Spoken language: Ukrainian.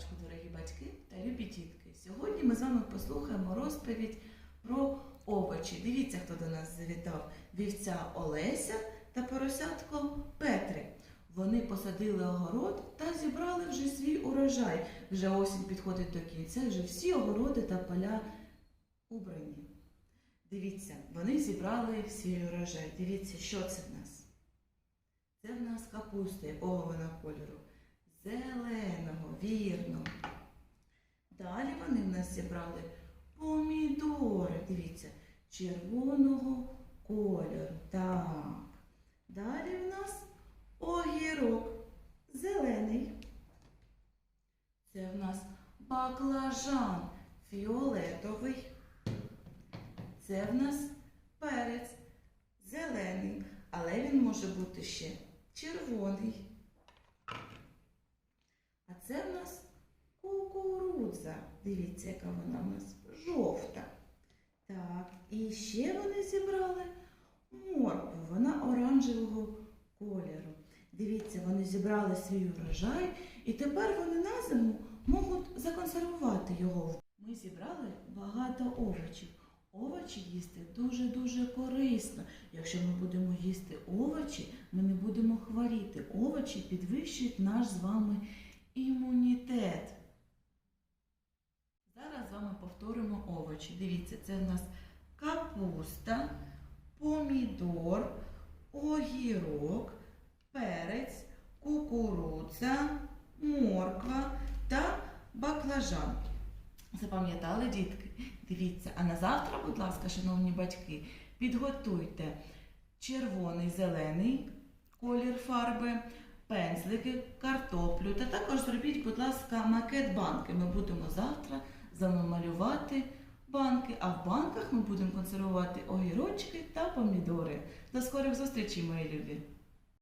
раночку, дорогі батьки та любі дітки. Сьогодні ми з вами послухаємо розповідь про овочі. Дивіться, хто до нас завітав: вівця Олеся та поросятко Петрик. Вони посадили огород та зібрали вже свій урожай. Вже осінь підходить до кінця, вже всі огороди та поля убрані. Дивіться, вони зібрали свій урожай. Дивіться, що це в нас? Це в нас капуста, якого вона кольору? Зеленого, вірно. Далі вони в нас зібрали помідори. Дивіться, червоного кольору. Так. Далі в нас огірок зелений. Це в нас баклажан фіолетовий. Це в нас перець зелений, але він може бути ще червоний. А це в нас кукурудза. Дивіться, яка вона в нас жовта. Так, і ще вони зібрали моркву, вона оранжевого кольору. Дивіться, вони зібрали свій урожай, і тепер вони на зиму можуть законсервувати його. Ми зібрали багато овочів. Овочі їсти дуже-дуже корисно. Якщо ми будемо їсти овочі, ми не будемо хворіти. Овочі підвищують наш з вами імунітет. Зараз з вами повторимо овочі. Дивіться, це в нас капуста, помідор, огірок, перець, кукурудза, морква та баклажан. Запам'ятали, дітки? Дивіться, а на завтра, будь ласка, шановні батьки, підготуйте червоний, зелений колір фарби, пензлики, картоплю та також зробіть, будь ласка, макет банки. Ми будемо завтра з вами малювати банки, а в банках ми будемо консервувати огірочки та помідори. До скорих зустрічей, мої любі!